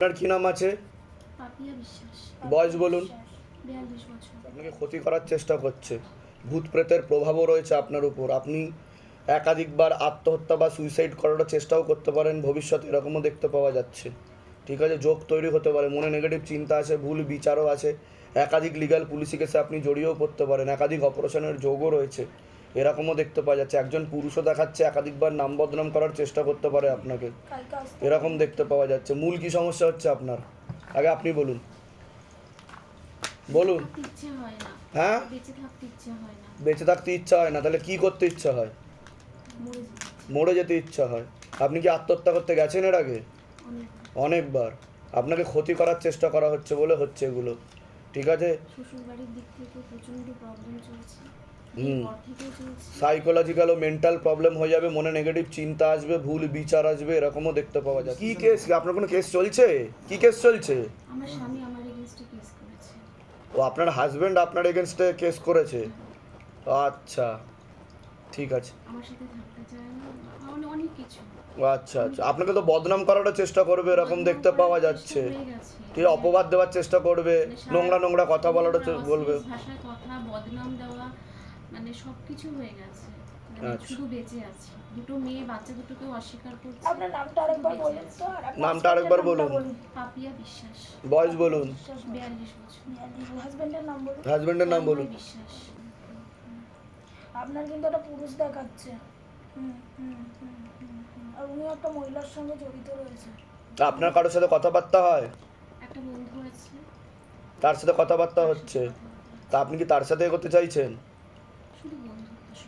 আপনার কি নাম আছে? বয়স বলুন। আপনাকে ক্ষতি করার চেষ্টা করছে। ভূত প্রেতের প্রভাবও রয়েছে আপনার উপর। আপনি একাধিকবার আত্মহত্যা বা সুইসাইড করার চেষ্টাও করতে পারেন। ভবিষ্যতে এরকমও দেখতে পাওয়া যাচ্ছে। ঠিক আছে যোগ তৈরি হতে পারে। মনে নেগেটিভ চিন্তা আছে ভুল বিচারও আছে। একাধিক লিগ্যাল পুলিশি কেসে আপনি জড়িয়েও পড়তে পারেন। একাধিক অপারেশনের যোগও রয়েছে। এরকমও দেখতে পাওয়া যাচ্ছে। একজন পুরুষও দেখাচ্ছে একাধিকবার নাম বদনাম করার চেষ্টা করতে পারে আপনাকে। এরকম দেখতে পাওয়া যাচ্ছে। মূল কি সমস্যা হচ্ছে আপনার? আগে আপনি বলুন। বলুন। হয় না। হ্যাঁ? বেঁচে থাকতে ইচ্ছে হয় না। বেঁচে থাকতে ইচ্ছা হয় না। তাহলে কি করতে ইচ্ছা হয়? মরে যেতে ইচ্ছা হয়। আপনি কি আত্মহত্যা করতে গেছেন এর আগে? অনেকবার। আপনাকে ক্ষতি করার চেষ্টা করা হচ্ছে বলে হচ্ছে এগুলো। ঠিক আছে? সাইকোলজিক্যাল ও মেন্টাল প্রবলেম হয়ে যাবে মনে নেগেটিভ চিন্তা আসবে ভুল বিচার আসবে এরকমও দেখতে পাওয়া যায় কি কেস আপনার কোনো কেস চলছে? কি কেস চলছে? আমার স্বামী আমার এগেনস্টে কেস করেছে। ও আপনার হাজবেন্ড আপনার এগেনস্টে কেস করেছে? আচ্ছা ঠিক আছে। আমার সাথে থাকতে চায় না অনেক অনেক কিছু। ও আচ্ছা আচ্ছা। আপনাকে তো বদনাম করারও চেষ্টা করবে এরকম দেখতে পাওয়া যাচ্ছে। ঠিক আছে, অপবাদ দেওয়ার চেষ্টা করবে মানে নোংরা নোংরা কথা বলারও বলবে। ভাষায় কথা বদনাম দেওয়া মানে সবকিছু হয়ে গেছে। মানে আচ্ছা। শুধু বেঁচে আছে। দুটো মেয়ে বাচ্চা দুটোকেও অস্বীকার করছে। আপনার নামটা আরেকবার বলুন তো নামটা আরেকবার বলুন। পাপিয়া বিশ্বাস। বয়স বলুন। বিয়াল্লিশ বছর। হাজবেন্ডের নাম বলুন। হাজবেন্ডের নাম বলুন। বিশ্বাস। আপনার কিন্তু একটা পুরুষ দেখাচ্ছে। আর উনি একটা মহিলার সঙ্গে জড়িত রয়েছে। তা আপনার কারোর সাথে কথাবার্তা হয়? একটা বন্ধু আছে তার সাথে কথাবার্তা হচ্ছে। তা আপনি কি তার সাথে করতে চাইছেন।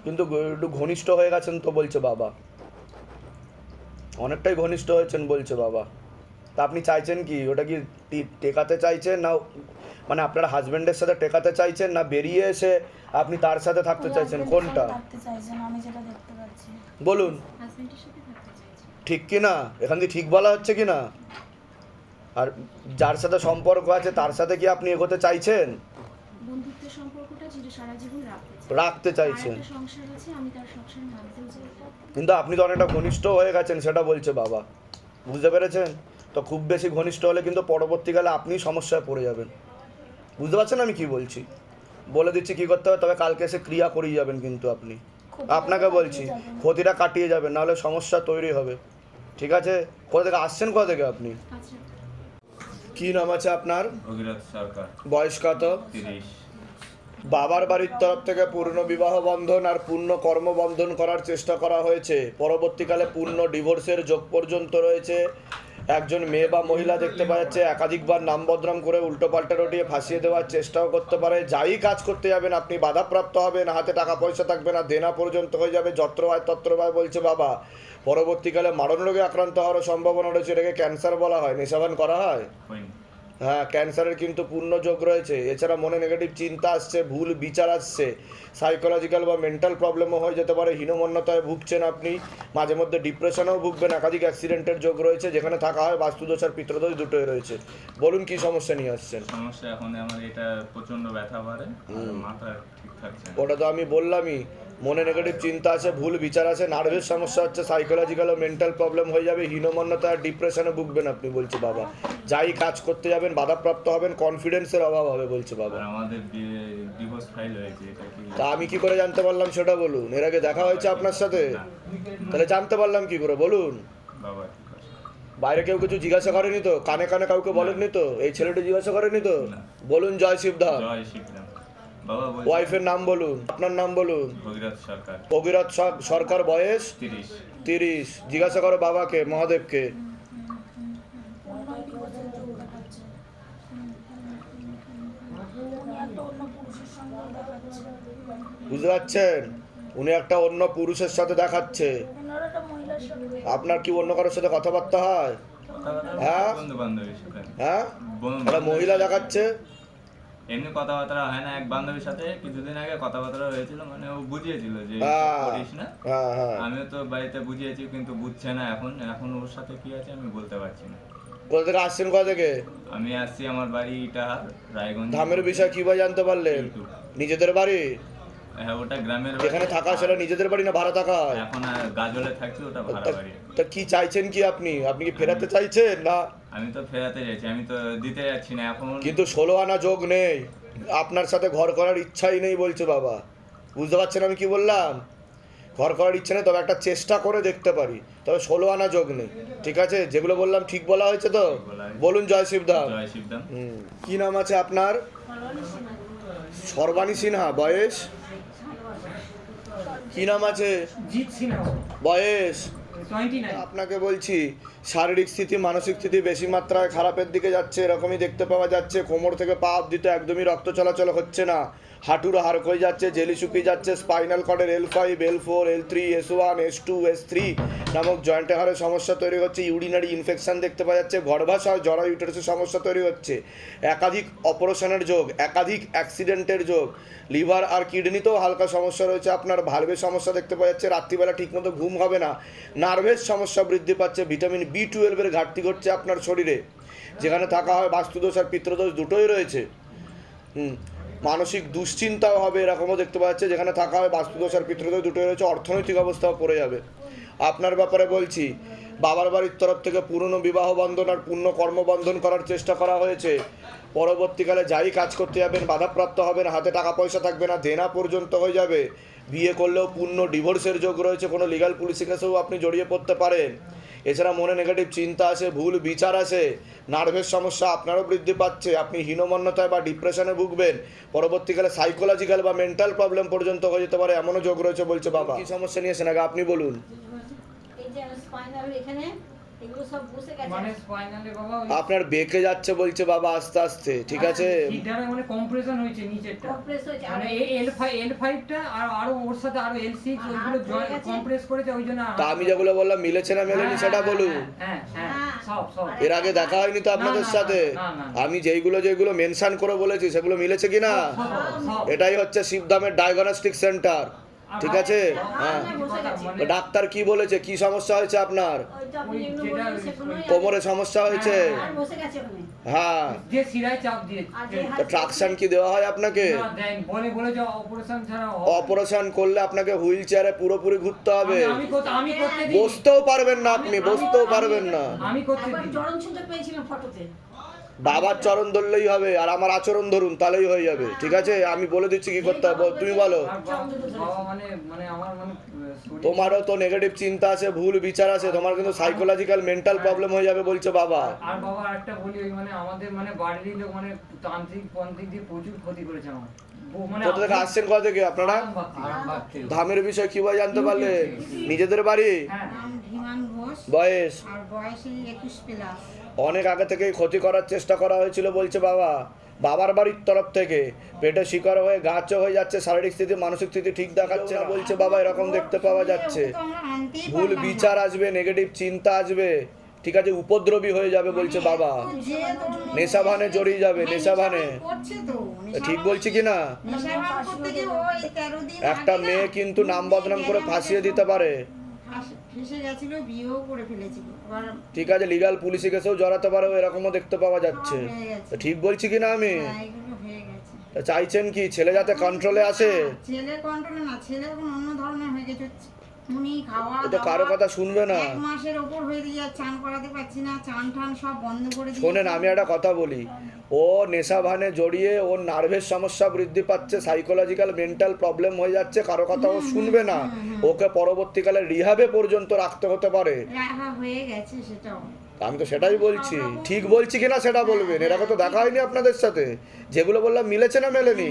কিন্তু একটু ঘনিষ্ঠ হয়ে গেছেন তো বলছে বাবা। অনেকটাই ঘনিষ্ঠ হয়েছেন বলছে বাবা। তা আপনি চাইছেন কি? ওটা কি টেকাতে চাইছেন না মানে আপনার হাজবেন্ডের সাথে টেকাতে চাইছেন না বেরিয়ে এসে আপনি তার সাথে থাকতে চাইছেন? কোনটা? সাথে থাকতে চাইছেন আমি যেটা দেখতে পাচ্ছি। বলুন। হাজবেন্ডের সাথে থাকতে চাইছে ঠিক কি না এখান দিয়ে ঠিক বলা হচ্ছে কি না আর যার সাথে সম্পর্ক আছে তার সাথে কি আপনি এগোতে চাইছেন? বন্ধুত্বের সম্পর্কটা চির সারা জীবন রাখতে চাই। রাখতে চাইছেন একটা সংসার আছে আমি তার সংসার ভাঙতেও চাই কিন্তু আপনি তো অনেকটা ঘনিষ্ঠ হয়ে গেছেন সেটা বলছে বাবা। বুঝতে পেরেছেন? তো খুব বেশি ঘনিষ্ঠ হলে কিন্তু পরবর্তীকালে আপনি সমস্যায় পড়ে যাবেন। বুঝতে পারছেন আমি কি বলছি? বলে দিচ্ছি কি করতে হবে? তবে কালকে এসে ক্রিয়া করিয়ে যাবেন কিন্তু আপনি। আপনাকে বলছি ক্ষতিটা কাটিয়ে যাবেন নাহলে সমস্যা তৈরি হবে। ঠিক আছে? কোথা থেকে আসছেন কোথা থেকে আপনি? আচ্ছা। কি নাম আছে আপনার? বয়স কত? তিরিশ। বাবার বাড়ির তরফ থেকে পূর্ণ বিবাহ বন্ধন আর পূর্ণ কর্মবন্ধন করার চেষ্টা করা হয়েছে। পরবর্তীকালে পূর্ণ ডিভোর্সের যোগ পর্যন্ত রয়েছে। একজন মেয়ে বা মহিলা দেখতে পাওয়া যাচ্ছে, একাধিকবার নাম বদনাম করে উল্টো পাল্টা রটিয়ে ফাঁসিয়ে দেওয়ার চেষ্টাও করতে পারে। যাই কাজ করতে যাবেন, আপনি বাধাপ্রাপ্ত হবেন, হাতে টাকা পয়সা থাকবে না, দেনা পর্যন্ত হয়ে যাবে যত্র হয় তত্র হয় বলছে বাবা। পরবর্তীকালে মারণ রোগে আক্রান্ত হওয়ার সম্ভাবনা রয়েছে, এটাকে ক্যান্সার বলা হয়। নেশাবান করা হয়? হ্যাঁ ক্যান্সারের কিন্তু পূর্ণ যোগ রয়েছে। এছাড়া মনে নেগেটিভ চিন্তা আসছে ভুল বিচার আসছে। সাইকোলজিক্যাল বা মেন্টাল প্রবলেমও হয়ে যেতে পারে। হীনমন্যতায় ভুগছেন আপনি। মাঝে মধ্যে ডিপ্রেশনেও ভুগবেন। একাধিক অ্যাক্সিডেন্টের যোগ রয়েছে। যেখানে থাকা হয় বাস্তুদোষ আর পিত্রদোষ দুটোই রয়েছে। বলুন কি সমস্যা নিয়ে আসছেন? সমস্যা এখন আমার এটা প্রচণ্ড ব্যথা বাড়ে। মাথা ঠিক থাকছে ওটা তো আমি বললামই। মনে নেগেটিভ চিন্তা আছে ভুল বিচার আছে নার্ভের সমস্যা হচ্ছে সাইকোলজিক্যাল ও মেন্টাল প্রবলেম হয়ে যাবে হীনমন্যতা আর ডিপ্রেশনে ভুগবেন আপনি বলছে বাবা। যাই কাজ করতে যাবেন বাধাপ্রাপ্ত হবেন কনফিডেন্সের অভাব হবে বলছে বাবা। আমাদের ডিভোর্স ফাইল হয়েছে এটা কি? তা আমি কি করে জানতে পারলাম সেটা বলুন এর আগে দেখা হয়েছে আপনার সাথে? তাহলে জানতে পারলাম কি করে বলুন। বাবা বাইরে কেউ কিছু জিজ্ঞাসা করেনি তো? কানে কানে কাউকে বলেননি তো? এই ছেলেটি জিজ্ঞাসা করেনি তো? বলুন জয় শিবধাম। জয় বলছি ওয়াইফের নাম বলুন। আপনার নাম বলুন। ভগীরথ সরকার। বয়স? তিরিশ। জিজ্ঞাসা করো বাবাকে মহাদেবকে। বুঝতে পারছেন? উনি একটা অন্য পুরুষের সাথে দেখাচ্ছে। আপনার কি অন্য কারোর সাথে কথাবার্তা হয়? হ্যাঁ? হ্যাঁ? মহিলা দেখাচ্ছে। এমনি কথাবার্তা হয় না এক বান্ধবীর সাথে কিছুদিন আগে কথাবার্তা হয়েছিল মানে ও বুঝিয়েছিল যে করিস না। হ্যাঁ হ্যাঁ। আমিও তো বাড়িতে বুঝিয়েছি কিন্তু বুঝছে না এখন। এখন ওর সাথে কি আছে আমি বলতে পারছি না। কোথা থেকে আসছেন কোথা থেকে? আমি আসছি আমার বাড়ি ইটাহার রায়গঞ্জ। ধামের বিষয় কীভাবে জানতে পারলেন? নিজেদের বাড়ি? হ্যাঁ ওটা গ্রামের। যেখানে থাকা সেটা নিজেদের বাড়ি না ভাড়া থাকা? এখন গাজলে থাকছি ওটা ভাড়া বাড়ি। তা কি চাইছেন কি আপনি? আপনি কি ফেরাতে চাইছেন না আমি তো ফেরাতে যাচ্ছি আমি তো দিতে যাচ্ছি না এখন কিন্তু ষোলো আনা যোগ নেই। আপনার সাথে ঘর করার ইচ্ছাই নেই বলছে বাবা। বুঝতে পারছেন আমি কি বললাম? ঘর করার ইচ্ছা নেই তবে একটা চেষ্টা করে দেখতে পারি। তবে ষোলো আনা যোগ নেই ঠিক আছে? যেগুলো বললাম ঠিক বলা হয়েছে তো? বলুন জয় শিবদাম। কি নাম আছে আপনার? সর্বাণী সিনহা বয়স? কি নাম আছে? জিৎ সিনহা। বয়স? আপনাকে বলছি, শারীরিক স্থিতি, মানসিক স্থিতি বেশি মাত্রায় খারাপের দিকে যাচ্ছে, এরকমই দেখতে পাওয়া যাচ্ছে, কোমর থেকে পা অব্দি তো একদমই রক্ত চলাচল হচ্ছে না। হাঁটুর হাড় হয়ে যাচ্ছে, জেলি শুকিয়ে যাচ্ছে, spinal কর্ডের L five L four L three S one S two S three নামক জয়েন্টে হাড়ের সমস্যা তৈরি হচ্ছে, ইউরিনারি ইনফেকশন দেখতে পাওয়া যাচ্ছে, গর্ভাশয় জরা ইউটারাসের সমস্যা তৈরি হচ্ছে। একাধিক অপারেশনের যোগ, একাধিক অ্যাক্সিডেন্টের যোগ, লিভার আর কিডনিতেও হালকা সমস্যা রয়েছে, আপনার ভালভের সমস্যা দেখতে পাওয়া যাচ্ছে, রাত্রিবেলা ঠিকমতো ঘুম হবে না নার্ভের সমস্যা বৃদ্ধি পাচ্ছে ভিটামিন বি টুয়েলভের ঘাটতি ঘটছে আপনার শরীরে, যেখানে থাকা হয় বাস্তুদোষ আর পিত্রদোষ দুটোই রয়েছে। হুম মানসিক দুশ্চিন্তাও হবে, এরকমও দেখতে পাওয়া যাচ্ছে। যেখানে থাকা হয় বাস্তুদোষ আর পিতৃদোষ দুটোই রয়েছে, অর্থনৈতিক অবস্থাও পড়ে যাবে। আপনার ব্যাপারে বলছি, বাবার বাড়ির তরফ থেকে পুরনো বিবাহ বন্ধন আর পূর্ণ কর্মবন্ধন করার চেষ্টা করা হয়েছে। পরবর্তীকালে যাই কাজ করতে যাবেন, বাধাপ্রাপ্ত হবেন, হাতে টাকা পয়সা থাকবে না, দেনা পর্যন্ত হয়ে যাবে। বিয়ে করলেও পূর্ণ ডিভোর্সের যোগ রয়েছে, কোনো লিগাল পুলিশি কেসেও আপনি জড়িয়ে পড়তে পারেন। এছাড়া মনে নেগেটিভ চিন্তা আছে ভুল বিচার আছে নার্ভের সমস্যা আপনারও বৃদ্ধি পাচ্ছে আপনি হীনমন্যতায় বা ডিপ্রেশনে ভুগবেন পরবর্তীকালে সাইকোলজিক্যাল বা মেন্টাল প্রবলেম পর্যন্ত হয়ে যেতে পারে এমনও যোগ রয়েছে বলছে বাবা। কি সমস্যা নিয়েছেন আগে আপনি বলুন। মানে আপনার বেঁকে যাচ্ছে বলছে বাবা আস্তে আস্তে ঠিক আছে মানে কম্প্রেশন হয়েছে নিচেরটা মানে এল এল ফাইভটা আর আরও ওর সাথে আরও এল সিক্স ওইগুলো হাত হয়ে গেছে। কম্প্রেস করেছে ওই জন্য তা আমি যেগুলো বললাম মিলেছে না মেলেনি সেটা বলুন হ্যাঁ হ্যাঁ হ্যাঁ। সব সব এর আগে দেখা হয়নি তো আপনাদের সাথে। আমি যেইগুলো যেগুলো মেনশন করে বলেছি সেগুলো মিলেছে কি না সব, সব। এটাই হচ্ছে শিবধামের ডায়াগনস্টিক সেন্টার ঠিক আছে? হ্যাঁ। মানে ডাক্তার কি বলেছে? কি সমস্যা হয়েছে আপনার? কোমরে সমস্যা হয়েছে? হ্যাঁ। যে শিরায় চাপ দিয়ে আর যে তো ট্রাকশন কি দেওয়া হয় আপনাকে? অপারেশন ছাড়া হবে। অপারেশন করলে আপনাকে হুইল চেয়ারে পুরোপুরি ঘুরতে হবে। আমি- আমি করতে- আমি করতে দিই। বসতেও পারবেন না আপনি বসতেও পারবেন না। আমি বাবার চরণ ধরলেই হবে আর আমার আচরণ ধরুন তাহলেই হয়ে যাবে। ঠিক আছে? আমি বলে দিচ্ছি কি করতে হবে? তুমি বলো। মানে মানে মানে তোমারও তো নেগেটিভ চিন্তা আছে ভুল বিচার আছে তোমার কিন্তু সাইকোলজিক্যাল মেন্টাল প্রবলেম হয়ে যাবে বলছে বাবা। আর বাবা একটা বলি মানে আমাদের মানে বাড়ির লোক মানে তান্ত্রিক পন্ত্রিক দিয়ে প্রচুর ক্ষতি করেছে আমার। মানে কোথা থেকে আসছেন কোথা থেকে? আপনারা? ধামের বিষয় কীভাবে জানতে পারলেন নিজেদের বাড়ি? হ্যাঁ। বয়স? বয়স অনেক আগে থেকেই ক্ষতি করার চেষ্টা করা হয়েছিল বলছে বাবা। বাবার বাড়ির তরফ থেকে। পেটে শিকার হয়ে গাছও হয়ে যাচ্ছে শারীরিক স্থিতি মানসিক স্থিতি ঠিক দেখাচ্ছে না বলছে বাবা এরকম দেখতে পাওয়া যাচ্ছে। ভুল বিচার আসবে নেগেটিভ চিন্তা আসবে। ঠিক আছে উপদ্রবী হয়ে যাবে বলছে বাবা। নেশাভানে জড়িয়ে যাবে নেশাভানে ঠিক বলছি কি না? একটা মেয়ে কিন্তু নাম বদনাম করে ফাঁসিয়ে দিতে পারে। ফাঁস- গেছিল বিয়েও করে ফেলেছিল। এবার ঠিক আছে লিগাল পুলিশে কেসেও জড়াতে পারো এরকমও দেখতে পাওয়া যাচ্ছে। তো ঠিক বলছি কি না আমি? হ্যাঁ, চাইছেন কি? ছেলে যাতে কন্ট্রোলে আসে? ছেলে কন্ট্রোলে না ছেলে এখন অন্য ধরনের হয়ে গেছে। উনি খাওয়া তো কারও কথা শুনবে না। এক মাসের ওপর হয়ে দিয়ে চান করাতে পারছি না চান টান সব বন্ধ করে দিয়ে শোনেন আমি একটা কথা বলি। ও নেশা ভানে জড়িয়ে ওর নার্ভের সমস্যা বৃদ্ধি পাচ্ছে সাইকোলজিক্যাল মেন্টাল প্রবলেম হয়ে যাচ্ছে কারও কথা ও শুনবে না। ওকে পরবর্তীকালে রিহাবে পর্যন্ত রাখতে হতে পারে। হয়ে গেছে সেটাও। আমি তো সেটাই বলছি। ঠিক বলছি কিনা সেটা বলবেন। এরকম তো দেখা হয়নি আপনাদের সাথে। যেগুলো বললাম মিলেছে না মেলেনি।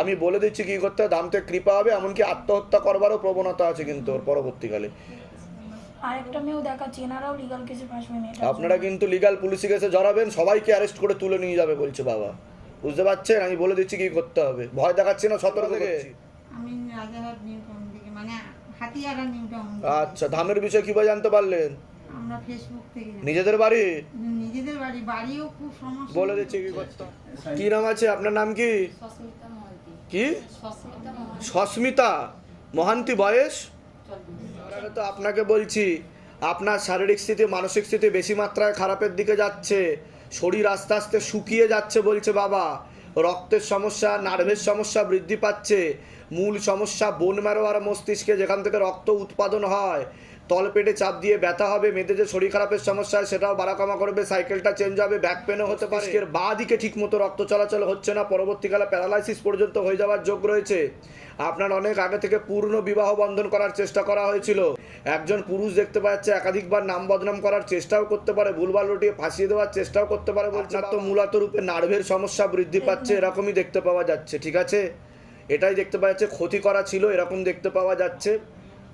আমি বলে দিচ্ছি কি করতে হবে দামতে কৃপা হবে এমনকি আত্মহত্যা করবারও প্রবণতা আছে কিন্তু ওর পরবর্তীকালে। আরেকটা মেয়েও দেখাচ্ছি এনারাও লিগাল কেসে ফাঁসবেন আপনারা কিন্তু লিগাল পুলিশি কেসে জড়াবেন সবাইকে অ্যারেস্ট করে তুলে নিয়ে যাবে বলছে বাবা। বুঝতে পারছেন? আমি বলে দিচ্ছি কি করতে হবে। ভয় দেখাচ্ছি না সতর্ক থেকে আমি রাজারহাট নিউ টাউন থেকে মানে হাতিয়ারা নিউ টাউন আচ্ছা ধামের বিষয়ে কীভাবে জানতে পারলেন? আমরা ফেসবুক থেকে নিজেদের বাড়ি? নিজেদের বাড়ি বাড়িও খুব সমস্যা। বলে দিচ্ছি কি করতে কি নাম আছে? আপনার নাম কি? সস্মিতা কি? সস্মিতা মহান্তি। বয়স? তো আপনাকে বলছি আপনার শারীরিক স্থিতি মানসিক স্থিতি বেশি মাত্রায় খারাপের দিকে যাচ্ছে। শরীর আস্তে আস্তে শুকিয়ে যাচ্ছে বলছে বাবা। রক্তের সমস্যা নার্ভের সমস্যা বৃদ্ধি পাচ্ছে। মূল সমস্যা বোন ম্যারো আর মস্তিষ্কে যেখান থেকে রক্ত উৎপাদন হয় তলপেটে চাপ দিয়ে ব্যথা হবে মেয়েদের যে শরীর খারাপের সমস্যা হয় সেটাও বাড়াকামা করবে সাইকেলটা চেঞ্জ হবে ব্যাক পেনও হতে পারে। এর বা দিকে ঠিক মতো রক্ত চলাচল হচ্ছে না পরবর্তীকালে প্যারালাইসিস পর্যন্ত হয়ে যাওয়ার যোগ রয়েছে। আপনার অনেক আগে থেকে পূর্ণ বিবাহ বন্ধন করার চেষ্টা করা হয়েছিল। একজন পুরুষ দেখতে পাচ্ছে একাধিকবার নাম বদনাম করার চেষ্টাও করতে পারে ভুলভাল রটিয়ে ফাঁসিয়ে দেওয়ার চেষ্টাও করতে পারে বলছে তো মূলত রূপে নার্ভের সমস্যা বৃদ্ধি পাচ্ছে এরকমই দেখতে পাওয়া যাচ্ছে ঠিক আছে? এটাই দেখতে পাওয়া যাচ্ছে ক্ষতি করা ছিল এরকম দেখতে পাওয়া যাচ্ছে।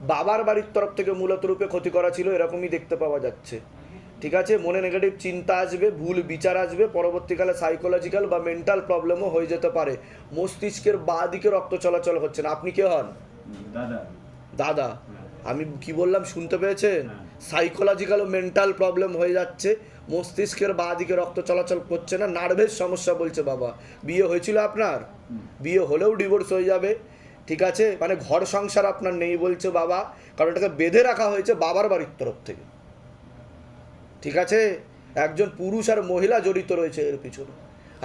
বাবার বাড়ির তরফ থেকে মূলত রূপে ক্ষতি করা ছিল এরকমই দেখতে পাওয়া যাচ্ছে। ঠিক আছে? মনে নেগেটিভ চিন্তা আসবে ভুল বিচার আসবে পরবর্তীকালে সাইকোলজিক্যাল বা মেন্টাল প্রবলেমও হয়ে যেতে পারে। মস্তিষ্কের বাঁ দিকে রক্ত চলাচল হচ্ছে না। আপনি কে হন? দাদা। দাদা? আমি কি বললাম শুনতে পেয়েছেন? সাইকোলজিক্যাল ও মেন্টাল প্রবলেম হয়ে যাচ্ছে। মস্তিষ্কের বাঁ দিকে রক্ত চলাচল করছে না। নার্ভের সমস্যা বলছে বাবা। বিয়ে হয়েছিল আপনার? বিয়ে হলেও ডিভোর্স হয়ে যাবে। ঠিক আছে? মানে ঘর সংসার আপনার নেই বলছে বাবা। কারণ এটাকে বেঁধে রাখা হয়েছে বাবার বাড়ির তরফ থেকে। ঠিক আছে? একজন পুরুষ আর মহিলা জড়িত রয়েছে এর পিছনে।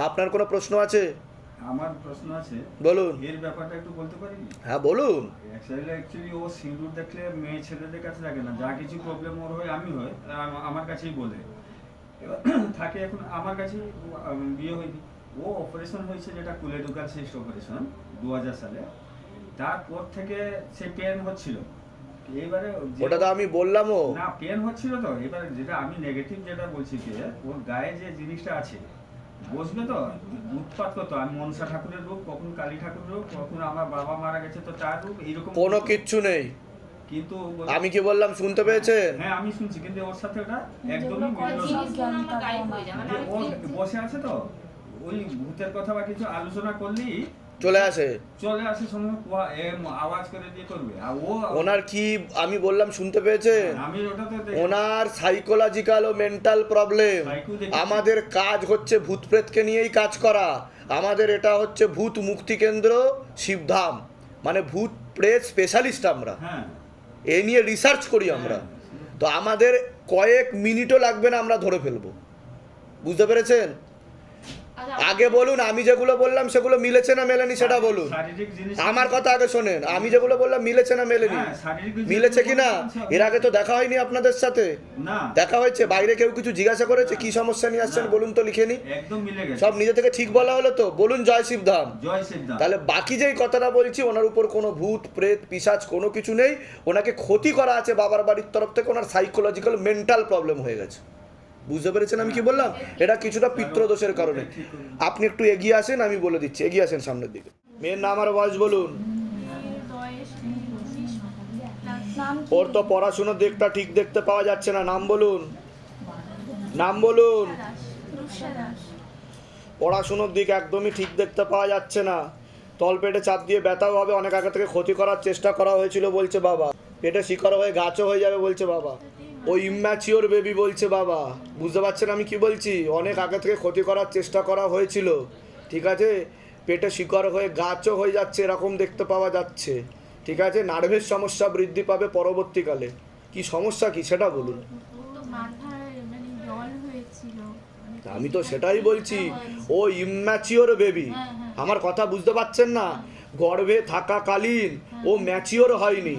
আপনার কোনো প্রশ্ন আছে? আমার প্রশ্ন আছে। বলুন। এর ব্যাপারটা একটু বলতে পারি? হ্যাঁ বলুন। অ্যাকচুয়ালি ও সিঁদুর দেখলে মেয়ে ছেলেদের কাছে থাকে না। যা কিছু প্রবলেম ওর হয় আমি হয় আমার কাছেই বলে। থাকে এখন আমার কাছেই বিয়ে হয়নি। ও অপারেশন হয়েছে যেটা কুলেডুকাল সিস্ট অপারেশন দু হাজার সালে। তারপর থেকে সে পেন হচ্ছিল। এবারে ওটা তো আমি বললামও। না পেন হচ্ছিল তো। এবার যেটা আমি নেগেটিভ যেটা বলছি কি ওর গায়ে যে জিনিসটা আছে বসবে তো? উৎপাত কত আমি মনসা ঠাকুরের রূপ কখন কালী ঠাকুরের রূপ কখন আমার বাবা মারা গেছে তো তার রূপ এইরকম কোনো কিচ্ছু নেই। কিন্তু আমি কি বললাম শুনতে পেয়েছেন? হ্যাঁ আমি শুনছি কিন্তু ওর সাথে ওটা একদমই মানে যে ও বসে আছে তো? ওই ভূতের কথা বা কিছু আলোচনা করলেই চলে আসে। চলে আসে আওয়াজ করে দিয়ে করবে। ও ওনার কি আমি বললাম শুনতে পেয়েছেন আমি ওটা তো ওনার সাইকোলজিক্যাল ও মেন্টাল প্রবলেম আমাদের কাজ হচ্ছে ভূত প্রেতকে নিয়েই কাজ করা। আমাদের এটা হচ্ছে ভূত মুক্তি কেন্দ্র শিবধাম। মানে ভূত প্রেত স্পেশালিস্ট আমরা। হ্যাঁ। এ নিয়ে রিসার্চ করি আমরা। তো আমাদের কয়েক মিনিটও লাগবে না আমরা ধরে ফেলব। বুঝতে পেরেছেন? আগে বলুন আমি যেগুলো বললাম সেগুলো মিলেছে না মেলেনি সেটা বলুন। আমার কথা আগে শোনেন আমি যেগুলো বললাম মিলেছে না মেলেনি? হ্যাঁ, মিলেছে কি না? এর আগে তো দেখা হয়নি আপনাদের সাথে। দেখা হয়েছে বাইরে কেউ কিছু জিজ্ঞাসা করেছে? কি সমস্যা নিয়ে আসছেন বলুন তো লিখে নি সব নিজে থেকে ঠিক বলা হলো তো? বলুন জয় শিবধাম তাহলে বাকি যেই কথাটা বলছি ওনার উপর কোনো ভূত প্রেত পিসাচ কোনো কিছু নেই। ওনাকে ক্ষতি করা আছে বাবার বাড়ির তরফ থেকে ওনার সাইকোলজিক্যাল মেন্টাল প্রবলেম হয়ে গেছে। বুঝতে পেরেছেন আমি কি বললাম? এটা কিছুটা পিত্রদোষের কারণে। আপনি একটু এগিয়ে আসেন আমি বলে দিচ্ছি। এগিয়ে আসেন সামনের দিকে। মেয়ের নাম আর বয়স বলুন? ওর তো পড়াশুনোর দিকটা ঠিক দেখতে পাওয়া যাচ্ছে না। নাম বলুন। নাম বলুন। পড়াশুনোর দিক একদমই ঠিক দেখতে পাওয়া যাচ্ছে না। তলপেটে চাপ দিয়ে ব্যথাও হবে। অনেক আগে থেকে ক্ষতি করার চেষ্টা করা হয়েছিল বলছে বাবা। পেটে শিকড় হয়ে গাছও হয়ে যাবে বলছে বাবা। ও ইম্যাচিওর বেবি বলছে, বাবা। বুঝতে পারছেন আমি কি বলছি? অনেক আগে থেকে ক্ষতি করার চেষ্টা করা হয়েছিল, ঠিক আছে? পেটে শিকড় হয়ে গাছও হয়ে যাচ্ছে, এরকম দেখতে পাওয়া যাচ্ছে, ঠিক আছে? নার্ভের সমস্যা বৃদ্ধি পাবে পরবর্তীকালে। কি সমস্যা কি সেটা বলুন। আমি তো সেটাই বলছি, ও ইম্যাচিওর বেবি। আমার কথা বুঝতে পারছেন না? গর্ভে থাকাকালীন ও ম্যাচিওর হয়নি।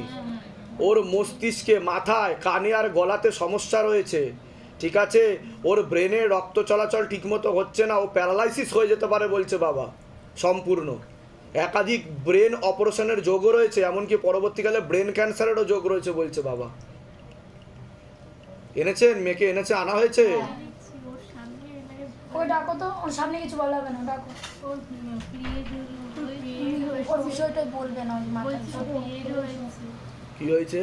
ওর মস্তিষ্কে মাথায় কানে আর গলাতে সমস্যা রয়েছে। ঠিক আছে? ওর ব্রেনে রক্ত চলাচল ঠিকমতো হচ্ছে না ও প্যারালাইসিস হয়ে যেতে পারে বলছে বাবা সম্পূর্ণ। একাধিক ব্রেন অপারেশনের যোগও রয়েছে এমনকি পরবর্তীকালে ব্রেন ক্যান্সারেরও যোগ রয়েছে বলছে বাবা। এনেছেন? মেয়েকে এনেছে? আনা হয়েছে? ওই ডাকো তো ওর সামনে কিছু বলা হবে না ডাকো। ওর বলবে না কি হয়েছে?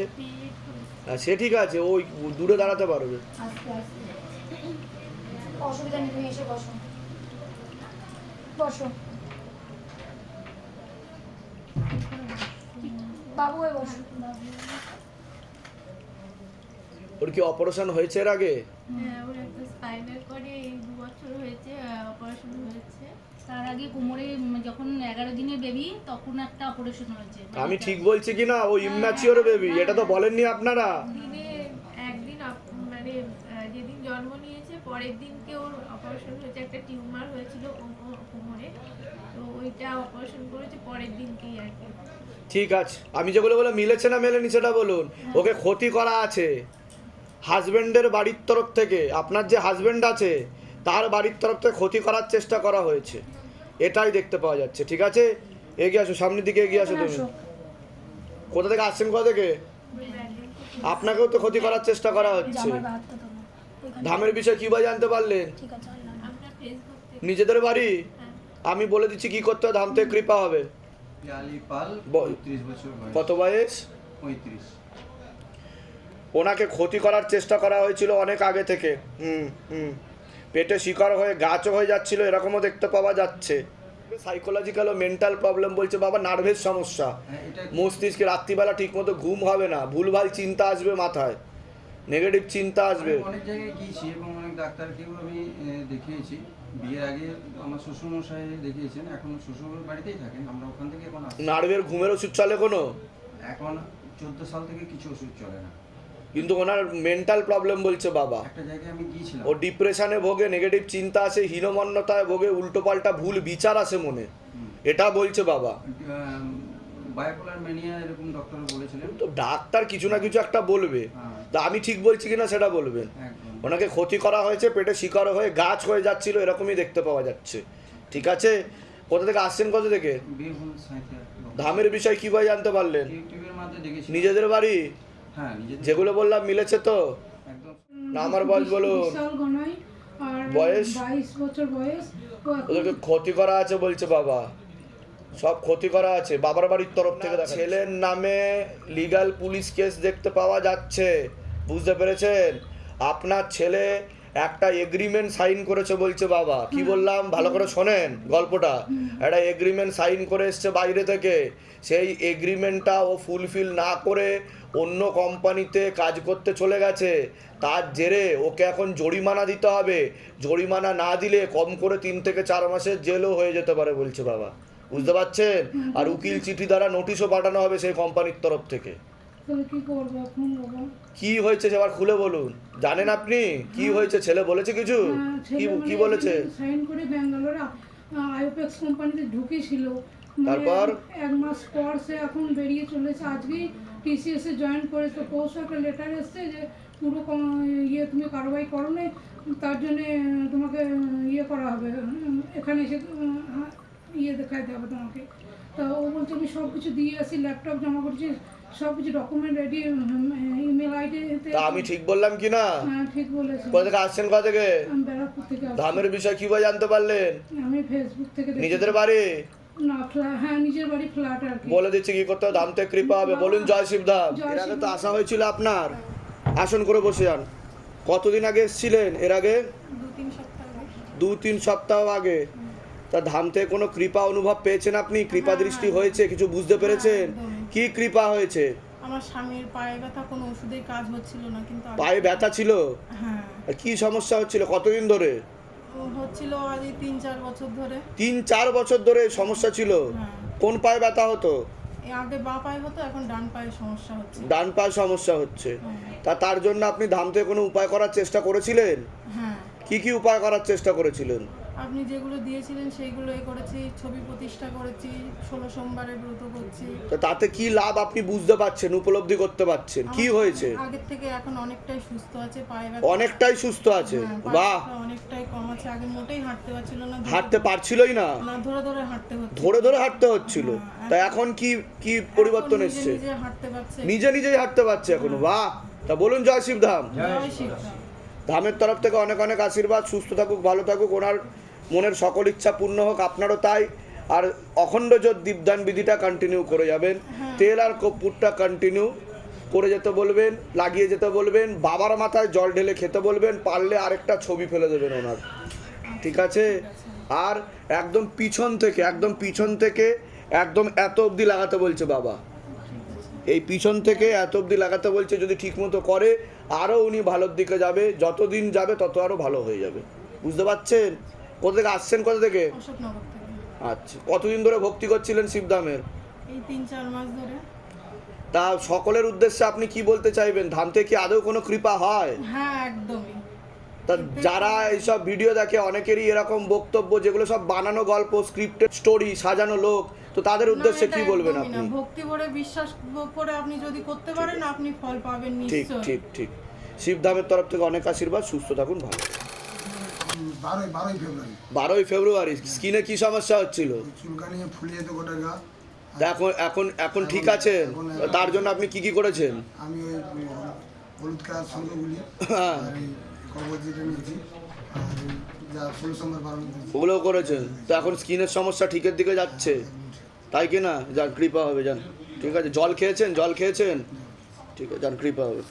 আর সে ঠিক আছে ওই দূরে দাঁড়াতে পারবে। আস্তে আস্তে। অসুবিধা নেই তুমি এসে বসো। বসো। বাবু বসো। ওর কি অপারেশন হয়েছে এর আগে? হ্যাঁ ওর একটা স্পাইনাল কর্ডে এই দু বছর হয়েছে অপারেশন হয়েছে। তার আগে কোমরে যখন এগারো দিনের বেবি তখন একটা অপারেশন হয়েছে। আমি ঠিক বলছি কি না? ও ইম্যাচিওর বেবি এটা তো বলেননি আপনারা? দিনে একদিন মানে যেদিন জন্ম নিয়েছে পরের দিনকে ওর অপারেশন হয়েছে। একটা টিউমার হয়েছিল কোমরে। তো ওইটা অপারেশন করেছে পরের দিনকেই আর কি। ঠিক আছে। আমি যেগুলো বলে মিলেছে না মেলেনি সেটা বলুন। ওকে ক্ষতি করা আছে। হাজবেন্ডের বাড়ির তরফ থেকে। আপনার যে হাজবেন্ড আছে তার বাড়ির তরফ থেকে ক্ষতি করার চেষ্টা করা হয়েছে। এটাই দেখতে পাওয়া যাচ্ছে ঠিক আছে? এগিয়ে আসো সামনের দিকে এগিয়ে আসো তুমি। কোথা থেকে আসছেন কোথা থেকে? আপনাকেও তো ক্ষতি করার চেষ্টা করা হচ্ছে। ধামের বিষয়ে কি বা জানতে পারলেন? নিজেদের বাড়ি? আমি বলে দিচ্ছি কি করতে হবে ধাম থেকে কৃপা হবে। কত বয়স? ওনাকে ক্ষতি করার চেষ্টা করা হয়েছিল অনেক আগে থেকে। হুম হুম। পেটে শিকার হয়ে গাছও হয়ে যাচ্ছিল এরকমও দেখতে পাওয়া যাচ্ছে। সাইকোলজিক্যাল ও মেন্টাল প্রবলেম বলছে বাবা নার্ভের সমস্যা। হ্যাঁ মস্তিষ্কে রাত্রিবেলা ঠিকমতো ঘুম হবে না ভুলভাল চিন্তা আসবে মাথায়। নেগেটিভ চিন্তা আসবে। অনেক জায়গায় গিয়েছি এবং অনেক ডাক্তারকেও আমি দেখিয়েছি। বিয়ের আগে আমার শ্বশুরমশাই দেখিয়েছেন এখন শ্বশুর বাড়িতেই থাকেন আমরা ওখান থেকে এখন নার্ভের ঘুমের ওষুধ চলে কোনো? এখন চোদ্দ সাল থেকে কিছু ওষুধ চলে না। কিন্তু ওনার মেন্টাল প্রবলেম বলছে বাবা। ও ডিপ্রেশনে ভোগে নেগেটিভ চিন্তা আসে হীনমন্যতায় ভোগে উল্টোপাল্টা ভুল বিচার আসে মনে। এটা বলছে বাবা। তো ডাক্তার কিছু না কিছু একটা বলবে। হ্যাঁ। তা আমি ঠিক বলছি কিনা সেটা বলবেন? ওনাকে ক্ষতি করা হয়েছে পেটে শিকার হয়ে গাছ হয়ে যাচ্ছিল এরকমই দেখতে পাওয়া যাচ্ছে। ঠিক আছে? কোথা থেকে আসছেন কোথা থেকে? ধামের বিষয় কীভাবে জানতে পারলেন? নিজেদের বাড়ি? যেগুলো বললাম মিলেছে তো? আমার বয়স বলুন। বিশাল বয়স? বছর বয়স। ওদেরকে ক্ষতি করা আছে বলছে বাবা। সব ক্ষতি করা আছে। বাবার বাড়ির তরফ থেকে ছেলের নামে লিগাল পুলিশ কেস দেখতে পাওয়া যাচ্ছে। বুঝতে পেরেছেন? আপনার ছেলে একটা এগ্রিমেন্ট সাইন করেছে বলছে বাবা। কি বললাম? ভালো করে শোনেন গল্পটা। একটা এগ্রিমেন্ট সাইন করে এসছে বাইরে থেকে। সেই এগ্রিমেন্টটা ও ফুলফিল না করে অন্য কোম্পানিতে কাজ করতে চলে গেছে। তার জেরে ওকে এখন জরিমানা দিতে হবে। জরিমানা না দিলে কম করে তিন থেকে চার মাসের জেলও হয়ে যেতে পারে বলছে বাবা। বুঝতে পারছেন? আর উকিল চিঠি দ্বারা নোটিশও পাঠানো হবে সেই কোম্পানির তরফ থেকে। কি হয়েছে সেবার খুলে বলুন। জানেন আপনি? কি হয়েছে? ছেলে বলেছে কিছু? হ্যাঁ, কি কি বলেছে সাইন করে ব্যাঙ্গালোরে আইওপেক্স কোম্পানিতে ঢুকেছিল। মানে তারপর? এক মাস পর সে এখন বেরিয়ে চলেছে। আজকেই টিসিএস এ জয়েন করেছে। পৌঁছে একটা লেটার এসছে যে পুরো ইয়ে তুমি কারবাই করো নি, তার জন্যে তোমাকে ইয়ে করা হবে। এখানে এসে ইয়ে দেখাতে হবে তোমাকে। তা ও বলছে আমি সব কিছু দিয়ে আসি ল্যাপটপ জমা করছি সব কিছু ডকুমেন্ট রেডি ইমেল আইডিতে তা আমি ঠিক বললাম কি না? হ্যাঁ ঠিক বলেছে। কোথা থেকে আসছেন কোথা থেকে? আমি ব্যারাকপুর থেকে ধামের বিষয় কীভাবে জানতে পারলেন? আমি ফেসবুক থেকে নিজেদের বাড়ি? হ্যাঁ নিজের বাড়ি ফ্ল্যাট আর কি। বলে দিচ্ছি কি করতে হবে? ধাম থেকে কৃপা হবে। বলুন জয় শিবধাম এর আগে তো আসা হয়েছিল আপনার। আসন করে বসে যান। কতদিন আগে এসেছিলেন? এর আগে? দু তিন সপ্তাহ আগে। তা ধাম থেকে কোনো কৃপা অনুভব পেয়েছেন আপনি? কৃপা দৃষ্টি হয়েছে কিছু বুঝতে পেরেছেন? কি কৃপা হয়েছে? আমার স্বামীর পায়ে ব্যথা কোনো ওষুধের কাজ হচ্ছিল না কিন্তু পায়ে ব্যথা ছিল? হ্যাঁ। কি সমস্যা হচ্ছিল? কতদিন ধরে? হচ্ছিল আজ তিন চার বছর ধরে। তিন চার বছর ধরে সমস্যা ছিল? হ্যাঁ। কোন পায়ে ব্যথা হতো? আগে বাঁ পায়ে হতো এখন ডান পায়ে সমস্যা হচ্ছে। ডান পায়ে সমস্যা হচ্ছে। হ্যাঁ। তা তার জন্য আপনি ধাম থেকে কোনো উপায় করার চেষ্টা করেছিলেন? হ্যাঁ। কি কি উপায় করার চেষ্টা করেছিলেন? আপনি যেগুলো দিয়েছিলেন সেইগুলো এ করেছি ছবি প্রতিষ্ঠা করেছি ষোলো সোমবারে ব্রত করছি। তো তাতে কি লাভ আপনি বুঝতে পারছেন উপলব্ধি করতে পারছেন? কি হয়েছে? আগের থেকে এখন অনেকটাই সুস্থ আছে পায়ে ব্যথা অনেকটাই সুস্থ আছে? হ্যাঁ, বাহ! অনেকটাই কম আছে আগে মোটেই হাঁটতে পারছিল না ধরে- হাঁটতে পারছিলই না? না ধরে ধরে হাঁটতে হচ্ছে ধরে ধরে হাঁটতে হচ্ছিল? হ্যাঁ, তা এখন কি কি পরিবর্তন এসেছে? নিজে নিজে হাঁটতে পারছে। নিজে নিজেই হাঁটতে পারছে এখনও? বাহ! তা বলুন জয় শিবধাম। জয় শিবধাম। ধামের তরফ থেকে অনেক অনেক আশীর্বাদ সুস্থ থাকুক ভালো থাকুক ওনার মনের সকল ইচ্ছা পূর্ণ হোক আপনারও তাই। আর অখণ্ড জোর দীপদান বিধিটা কন্টিনিউ করে যাবেন। তেল আর কর্পূরটা কন্টিনিউ করে যেতে বলবেন লাগিয়ে যেতে বলবেন বাবার মাথায় জল ঢেলে খেতে বলবেন পারলে আরেকটা ছবি ফেলে দেবেন ওনার। ঠিক আছে? আর একদম পিছন থেকে একদম পিছন থেকে একদম এত অবধি লাগাতে বলছে বাবা। এই পিছন থেকে এত অবধি লাগাতে বলছে যদি ঠিকমতো করে আরও উনি ভালোর দিকে যাবে যতদিন যাবে তত আরও ভালো হয়ে যাবে। বুঝতে পারছেন? কোথা থেকে আসছেন কোথা থেকে? অশোকনগর থেকে। আচ্ছা কতদিন ধরে ভক্তি করছিলেন শিবধামের এই তিন চার মাস ধরে। তা সকলের উদ্দেশ্যে আপনি কি বলতে চাইবেন? ধাম থেকে কি আদৌ কোনো কৃপা হয়? হ্যাঁ একদমই। তা যারা এইসব ভিডিও দেখে অনেকেরই এরকম বক্তব্য যেগুলো সব বানানো গল্প স্ক্রিপ্টেড স্টোরি সাজানো লোক তো তাদের উদ্দেশ্যে কি বলবেন আপনি? ভক্তি ভরে বিশ্বাস করে আপনি যদি করতে পারেন আপনি ফল পাবেন ঠিক নিশ্চয়ই। ঠিক ঠিক। শিবধামের তরফ থেকে অনেক আশীর্বাদ। সুস্থ থাকুন ভালো বারোই বারোই ফেব্রুয়ারি। বারোই ফেব্রুয়ারি স্কিনে কি সমস্যা হচ্ছিল? চুলকানি ফুলে যেত গোটা গা। এখন এখন এখন ঠিক আছেন তার জন্য আপনি কি কি করেছেন? আমি ওই হলুদ কালার সঙ্গগুলি হ্যাঁ। এই নিয়েছি ওগুলোও করেছেন? তো এখন স্কিনের সমস্যা ঠিকের দিকে যাচ্ছে? তাই কি না? যান কৃপা হবে যান। ঠিক আছে জল খেয়েছেন? জল খেয়েছেন? ঠিক আছে যান কৃপা হবে।